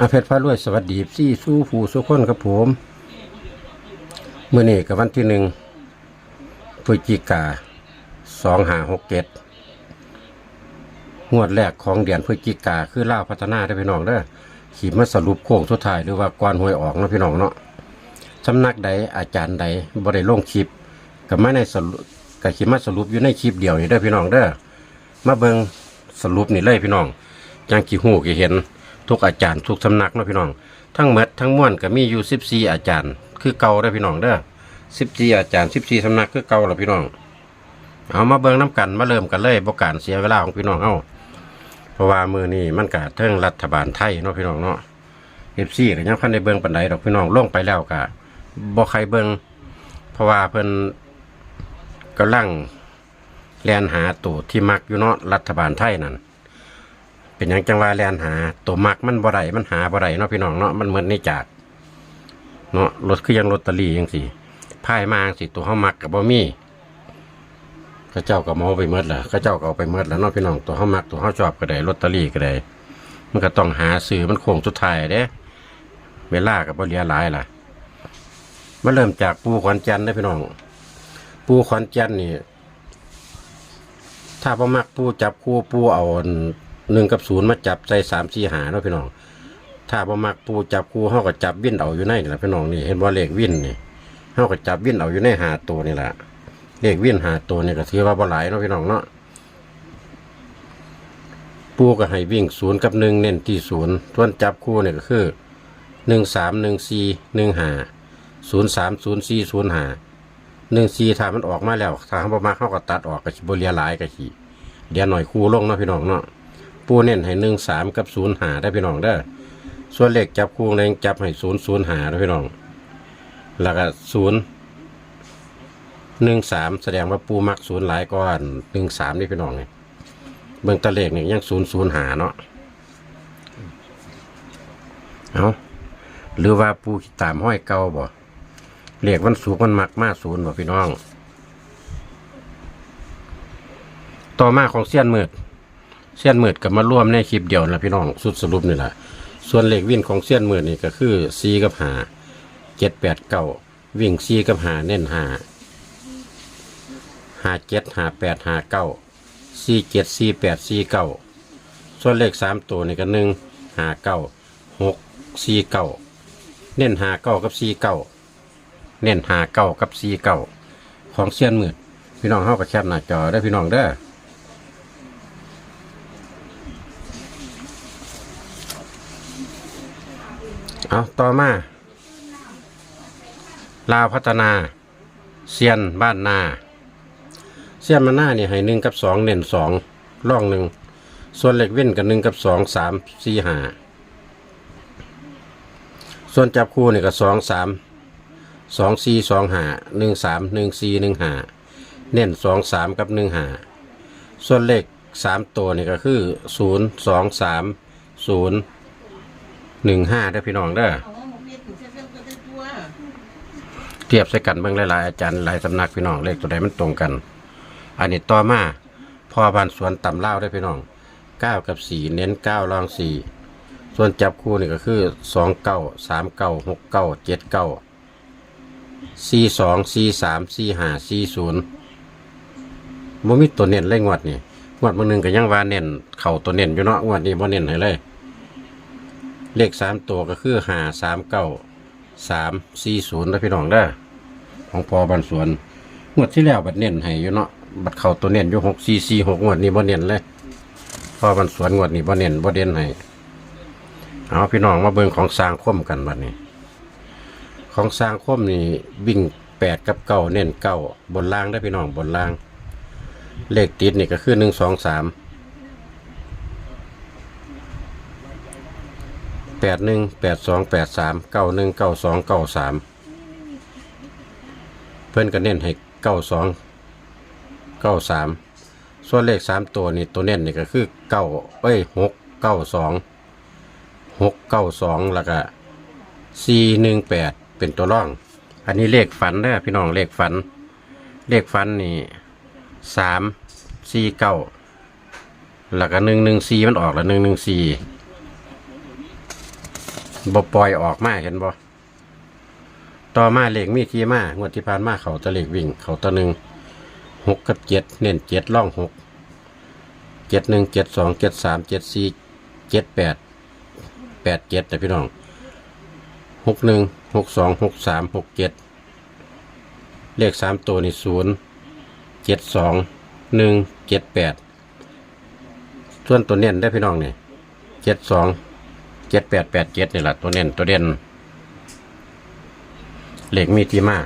อาเพชรพระรวยสวัสดีซี่สู้ผู้สุคนครับผมเมื่อนี้กับวันที่หนึ่งพฤศจิกาสองหาหกเจ็ดงวดแรกของเดือนพฤศจิกาคือเล่าพัฒนาได้พี่น้องเด้อขีมาสรุปโค้งสุดท้ายหรือว่าก่อนหวยออกนะพี่น้องเนาะสำนักใดอาจารย์ใดบริลงคลิปกับไม่ในสรุปกับขีมาสรุปอยู่ในคลิปเดียวนี่เด้พี่น้องเด้อมาเบิงสรุปนี่เลยพี่น้องจังกี่หูกี่เห็น ทุกอาจารย์ทุกสำนักเนาะพี่น้อง ทั้งหมดทั้งม้วลก็มีอยู่สิบสี่อาจารย์ คือเก่าได้พี่น้องเด้อสิบสี่อาจารย์สิบสี่สำนักคือเก่าแล้วพี่น้อง เอามาเบิ่งน้กันมาเริ่มกันเลยบการเสียเวลาของพี่น้องเฮาเพราะว่ามือนี้มันกะเทิงรัฐบาลไทยเนาะพี่น้องเนาะเอฟซีก็ยังพันในเบิ่งปันใดดอกพี่น้องล่งไปแล้วกะบ่ใครเบิ่งเพราะว่าเพิ่นกำลังแลนหาตัวที่มักอยู่เนาะรัฐบาลไทยนั่น เป็นยังจังว่าแลนหา ตัวมักมันบ่ได้มันหาบ่ได้เนาะพี่น้องเนาะมันเหมือนในจากเนาะรถคือยังลอตเตอรี่จังซี่พายมาจังซี่ตัวเฮามักก็บ่มีเขาเจ้าก็เมาไปหมดล่ะเขาเจ้าก็เอาไปหมดแล้วเนาะพี่น้องตัวเฮามักตัวเฮาชอบก็ได้ลอตเตอรี่ก็ได้มันก็ต้องหาซื้อมันโค้งสุดท้ายเด้ เวลาก็บ่เลือหลายล่ะมาเริ่มจากปูขวัญจันทร์เด้พี่น้อง ปูขวัญจันนี่ถ้าพ่มักปูจับคู่ปูเอา หนึ่งกับศูนย์มาจับใส่สามสี่หาเนาะพี่น้อง ถ้าพ่มักปูจับคูเฮาก็จับวิ่นเอาอยู่ในนี่แหละพี่น้องนี่เห็นว่าเลขวิ่นนี่เฮาก็จับวิ่นเอาอยู่ในหาตัวนี่แหละเลขวิ่นหาตัวนี่ก็ถือว่าบ่หลายเนาะพี่น้องเนาะปูก็ให้วิ่งศูนย์กับหนึ่งเน้นที่ศูนย์ส่วนจับคู่เนี่ยก็คือหนึ่งสามหนึ่งสี่หนึ่งหาศูนย์สามศูนย์สี่ศูนย์หาหนึ่งซีถ้ามันออกมาแล้วถ้าเขาบมาเขาก็ตัดออกกับโบเลียหลายกับขี่เดี๋ยวหน่อยคู่ลงเนาะพี่น้องเนาะ ปูเน้นให้หนึ่งสามกับศูนย์หาได้พี่น้องเด้อส่วนเลขจับคู่เองจับให้ศูนย์ศูนย์หาได้พี่น้องแล้วก็ศูนย์หนึ่งสามแสดงว่าปูมักศูนย์หลายก้อนหนึ่งสามนี่พี่น้องเนี่ยเบื้องตะเลขเนี่ยยังศูนย์ศูนย์หาเนาะเอาหรือว่าปูตามห้อยเก่าบ่เรียกวันสูงมันมักมาศูนย์ว่พี่น้อง ต่อมาของเสี้ยนมืด เสี้ยนมืดกับมาร่วมในคลิปเดียวนะพี่น้องสุดสรุปนี่แหละส่วนเลขวิ่นของเสี้ยนมืดนี่ก็คือซีกับหาเจ็ดแปดเก้าวิ่งซีกับหาเน้นหาหาเจ็ดหาแปดหาเก้าซีเจ็ดซีแปดซีเก้าส่วนเลขสามตัวนี่ก็หนึ่งหาเก้าหกซีเก้าเน้นหาเก้ากับซีเก้าเน้นหาเก้ากับซีเก้าของเซียนหมื่นพี่น้องเข้ากับแคบหน้าจอได้พี่น้องเด้อ เอาต่อมา ลาวพัฒนาเซียนบ้านนาเซียนมาหน้าเนี่ยให้หนึ่งกับสองเน้นสองร่องหนึ่งส่วนเหล็กเว้นกับหนึ่งกับสองสามสี่ห้าส่วนจับคู่เนี่ยกับสองสามสองสี่สองหาหนึ่งสามหนึ่งสี่หนึ่งหาเน้นสองสามกับหนึ่งหาส่วนเลขสามตัวนี่ก็คือศูนย์สองสามศูนย์ หนึ่งห้าได้อพี่น้องเด้อเอาว่าหมกเม็ดถึงเส้นเส้นก็ได้เทียบใส่กันเบิ่งหลายๆอาจารย์หลายสำนักพี่น้องเลขตัวใดมันตรงกัน อันนี้ต่อมาพอบ้านสวนต่ำเล่าได้อพี่น้องเก้ากับสี่เน้นเก้ารองสี่ส่วนจับคู่นี่ก็คือสองเก้าสามเก้าหกเก้าเจ็ดเก้าสี่สองสี่สามสี่ห้าสี่ศูนย์บ่มีตัวเน้นเลยงวดนี่งวดมือหนึ่งก็ยังว่าเน้นเข่าตัวเน้นอยู่เนาะงวดนี้บ่เน้นให้เลย เลขสามตัวก็คือห้าสามเก้าสามสี่ศูนย์นะพี่น้องเด้ของพอบันสวนงวดที่แล้วบัดเน้นให้อยู่เนาะบัดเข่าตัวเน้นอยู่หกสี่สี่หกงวดนี้บ่เน้นเลยพอบันสวนงวดนี้บ่เน้นบ่เด่นให้เอาพี่น้องมาเบิ่งของสร้างคว่ำกันบัดนี้ ของสร้างคมนี่วิ่งแปดกับเก้าเน้นเก้าบนล่างได้พี่น้องบนล่าง เลขติดนี่ก็คือหนึ่งสองสาม แปดหนึ่งแปดสองแปดสามเก้าหนึ่งเก้าสองเก้าสามเพื่อนก็เน้นให้เก้าสองเก้าสามส่วนเลขสามตัวนี่ตัวเน้นนี่ก็คือเก้าเอ้ยหกเก้าสองหกเก้าสองแล้วก็สี่หนึ่งแปดเป็นตัวร่อง อันนี้เลขฝันเด้อพี่น้องเลขฝัน เลขฝันนี่สามสี่เก้าแล้วก็หนึ่งหนึ่งสี่มันออกแล้วหนึ่งหนึ่งสี่ บ่ปล่อยออกมาเห็นบ่ต่อมาเลขมีที่มางวดที่ผ่านมาเขาตะเลขวิ่ง เขาตะหนึ่งหกกับเจ็ดเน้นเจ็ดล่องหกเจ็ดหนึ่งเจ็ดสองเจ็ดสามเจ็ดสี่เจ็ดแปดแปดเจ็ดแต่พี่น้องหกหนึ่งหกสองหกสามหกเจ็ดเลขสามตัวนี่ศูนย์เจ็ดสองหนึ่งเจ็ดแปดส่วนตัวเน้นได้พี่น้องเนี่ยเจ็ดสอง จ็ดแปดแปดเจ็ดนี่แหละตัวเน้นตัวเด่นเลขมีที่มา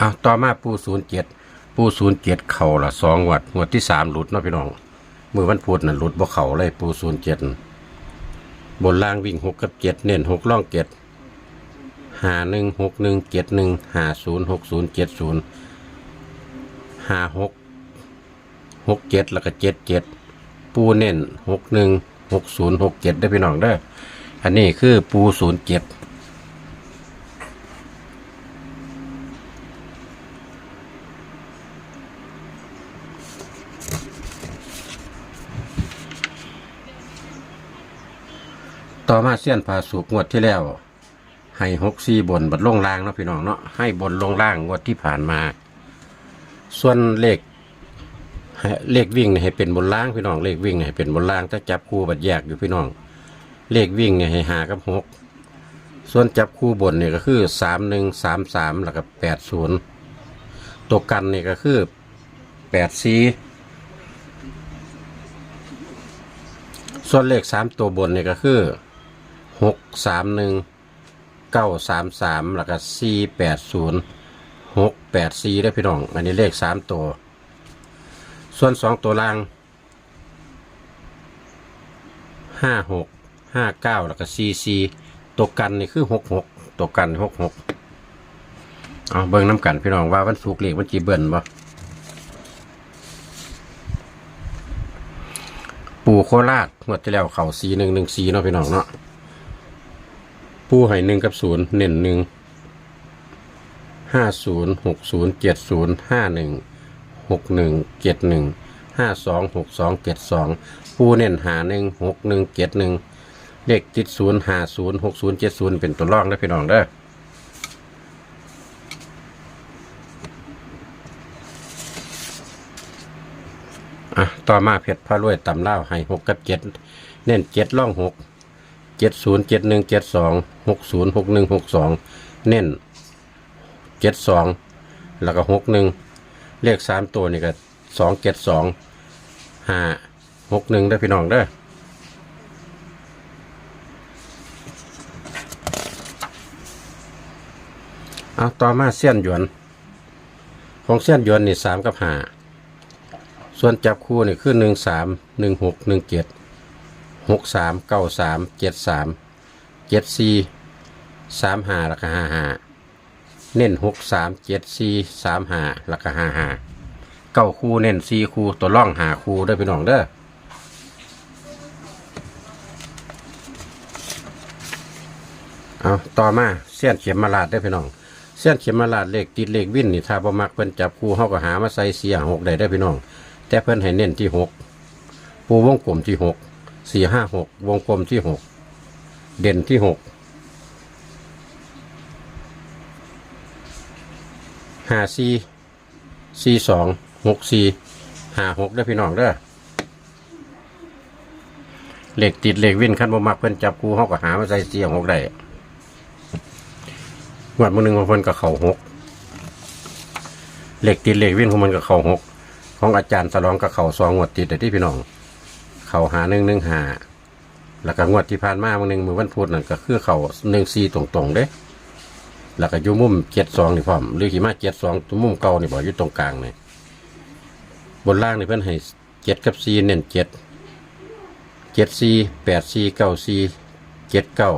อะต่อมาปูศูนย์เจ็ดปูศูนย์เจ็ดเข่าละสองงวัดงวดที่สามหลุดเนาะพี่น้องมือวันพุธน่ะหลุดบ่เข่าเลยปูศูนย์เจ็ดบนล่างวิ่งหกกับเจ็ดเน้นหกล่องเจ็ดหาหนึ่งหกหนึ่งเจ็ดหนึ่งหาศูนย์หกศูนย์เจ็ดศูนย์ หาหกหกเจ็ดแล้วก็เจ็ดเจ็ดปูเน้นหกหนึ่งหกศูนย์หกเจ็ดได้พี่น้องเด้ออันนี้คือปูศูนย์เจ็ดต่อมาเสี้ยนผาสุกงวดที่แล้ว ให้หกสี่บนบัดลงล่างเนาะพี่น้องเนาะให้บนลงล่างงวดที่ผ่านมา ส่วนเลขเลขวิ่งเนี่ยให้เป็นบนล่างพี่น้องเลขวิ่งเนี่ยให้เป็นบนล่างถ้าจับคู่บัดแยกอยู่พี่น้อง เลขวิ่งเนี่ยให้หากับหกส่วนจับคู่บนเนี่ยก็คือสามหนึ่งสามสามแล้วก็แปดศูนย์ตัวกันเนี่ยก็คือแปดสี่ส่วนเลขสามตัวบนเนี่ยก็คือหกสามหนึ่งเก้าสามสามแล้วก็สี่แปดศูนย์ หกแปดสี่ได้พี่น้อง อันนี้เลขสามตัว ส่วนสองตัวล่างห้าหกห้าเก้าแล้วก็สี่สี่ตัวกันนี่คือหกหกตัวกันหกหกเอาเบิ่งน้ำกันพี่น้องว่าวันสุกเลขมันจีเบิ่นบ่ปูโคราชงวดที่แล้วเข่าสีหนึ่งหนึ่งสีเนาะพี่น้องเนาะปูไห่หนึ่งกับศูนย์เน้นหนึ่ง ห้าศูนย์หกศูนย์เจ็ดศูนย์ห้าหนึ่งหกหนึ่งเจ็ดหนึ่งห้าสองหกสองเจ็ดสองปูเน้นหาหนึ่งหกหนึ่งเจ็ดหนึ่งเลขติดศูนย์ห้าศูนย์หกศูนย์เจ็ดศูนย์เป็นตัวรองนะพี่น้องเด้ออะต่อมาเพชรพระรวยตำเล่าให้หกกับเจ็ดเน้นเจ็ดล่องหกเจ็ดศูนย์เจ็ดหนึ่งเจ็ดสองหกศูนย์หกหนึ่งหกสองเน้น เจ็ดสองแล้วก็หกหนึ่งเลขสามตัวนี่ก็สองเจ็ดสองห้าหกหนึ่งได้พี่น้องเด้อเอาต่อมาเสี้ยนหยวน ของเสี้ยนหยวนนี่สามกับห้าส่วนจับคู่นี่คือหนึ่งสามหนึ่งหกหนึ่งเจ็ดหกสามเก้าสามเจ็ดสามเจ็ดสี่สามห้าแล้วก็ห้าห้า เน้นหกสามเจ็ดสี่สามห้าแล้วก็ห้าห้าเก้าคู่เน้นสี่คู่ตัวล่องหาคู่เด้อพี่น้องเด้อเอาต่อมาเส้นเข็มมาลาดได้พี่น้องเส้นเข็มมาลาดเลขติดเลขวินนี่ถ้าบ่มักเพิ่นจับคู่เฮาก็หามาใส่เสียหกได้ได้พี่น้อง แต่เพิ่นให้เน้นที่หกปูวงกลมที่หกสี่ห้าหกวงกลมที่หกเด่นที่หก ห้าสี่สี่สองหกสี่ห้าหกได้พี่น้องเด้อเหล็กติดเหล็กวิ่นขั้นบ่มักเพิ่นจับกูเฮาก็หามาใส่เสียหกได้งวดมือหนึ่งของเพิ่นก็เข้าหกเหล็กติดเหล็กวิ่นของมันก็เข้าหกของอาจารย์สลองกับเข่าซองงวดติดแต่ที่พี่น้อง เข่าหาหนึ่งหนึ่งหาแล้วก็งวดที่ผ่านมาวันหนึ่งมือวันพุธนั่นก็คือเข่าหนึ่งซีตรงๆเด้ แล้วก็อยู่มุมเจ็ดสองนี่พร้อมหรือขี่มาเจ็ดสองมุมเก่านี่บอกอยู่ตรงกลางนี่บนล่างนี่เพิ่นให้เจ็ดกับซีเน้นเจ็ดเจ็ดซีแปดซีเก้าซีเจ็ดเก้า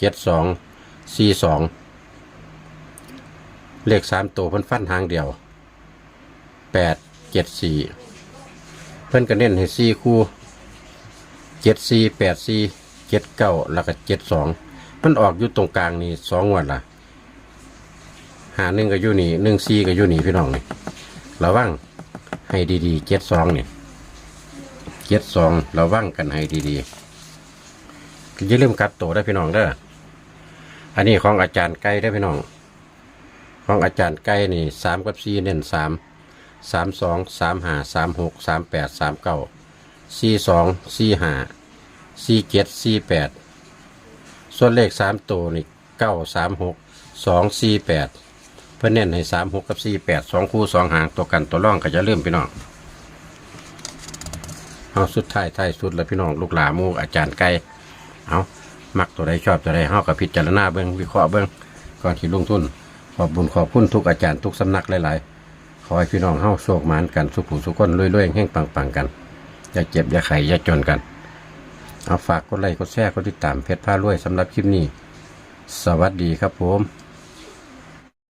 เจ็ดสองซีสองเลขสามตัวเพิ่นฟันทางเดียวแปดเจ็ดสี่เพิ่นก็เน้นให้สี่คู่เจ็ดสี่แปดสี่เจ็ดเก้าแล้วก็เจ็ดสองมันออกอยู่ตรงกลางนี่สองวันละาหนึ่งก็อยู่นี่หนึ่งสี่ก็อยู่นี่พี่น้องนี่ระวังให้ดีๆเจ็ดสองนี่เจ็ดสองระวังกันให้ดีๆอย่าลืมกลับตัวได้พี่น้องเด้ออันนี้ของอาจารย์ไก่ได้พี่น้อง ของอาจารย์ไก่นี่สามกับสี่เน้นสามสามสองสามห้าสามหกสามแปดสามเก้าสี่สองสี่ห้าสี่เจ็ดสี่แปดส่วนเลขสามตัวนี่เก้าสามหกสองสี่แปด เพื่อเน้นให้สามหกกับสี่แปดสองคู่สองหางตัวกันตัวร่องก็จะเริ่มพี่น้องเอาสุดท้ายท้ายสุดแล้วพี่น้องลูกหลามูอาจารย์ไก่เอามักตัวใดชอบตัวใดเฮากับพิจารณาเบิ้งวิเคราะห์เบิ้งก่อนที่ลงทุน ขอบบุญขอบคุณทุกอาจารย์ทุกสำนักหลายๆ ขอให้พี่น้องเฮาโชคมานกันสุขุสุขคนรวยๆแห่งปังๆกัน อย่าเจ็บอย่าไข้อย่าจนกัน เอาฝากกดไลค์กดแชร์กดติดตามเพจผ้ารวยสำหรับคลิปนี้ สวัสดีครับผม